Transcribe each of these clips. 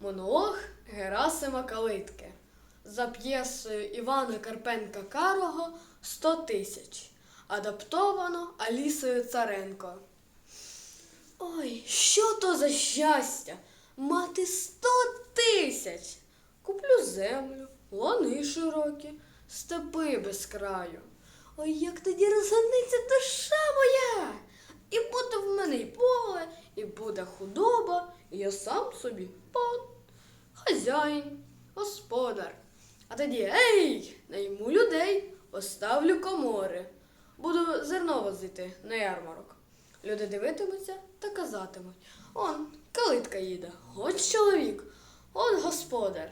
Монолог Герасима Калитки за п'єсою Івана Карпенка Карого «100 тисяч. Адаптовано Алісою Царенко. Ой, що то за щастя? Мати сто тисяч. Куплю землю, лани широкі, степи без краю. Ой, як тоді розганиться душа моя. І буде в мене і поле, і буде худоба, і я сам собі пан, хазяїн, господар. А тоді ей, найму людей, поставлю комори. Буду зерно возити на ярмарок. Люди дивитимуться та казатимуть: он, калитка їде, от чоловік, он господар.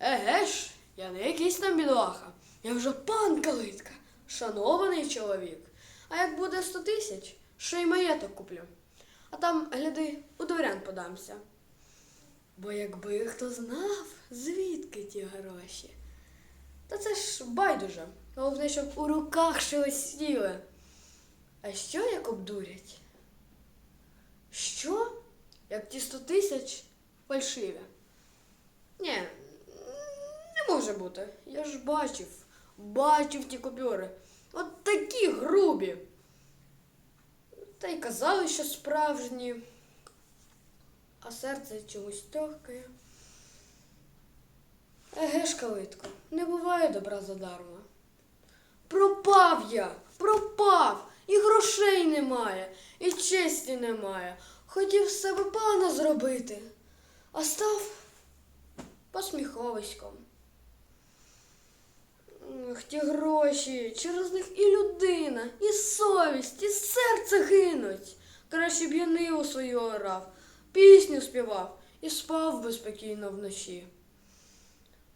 Еге ж, я не якийсь там бідолаха, я вже пан калитка, шанований чоловік. А як буде сто тисяч, що й маєток куплю. А там, гляди, у дворян подамся. Бо якби хто знав, звідки ті гроші. Та це ж байдуже. Головне, щоб у руках шелестіли. А що як обдурять? Що? Як ті сто тисяч фальшиві? Ні, не може бути. Я ж бачив, бачив ті купюри. От такі грубі. Та й казали, що справжні, серце чогось тьохкає. Еге ж, калитко, не буває добра задарма. Пропав я, пропав, і грошей немає, і честі немає. Хотів себе пана зробити, а став посміховиськом. Ах, ті гроші, через них і людина, і совість, і серце гинуть. Краще б я ниву свою орав, пісню співав і спав би спокійно вночі.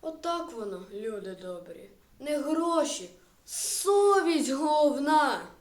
Отак воно, люди добрі, не гроші, совість головна.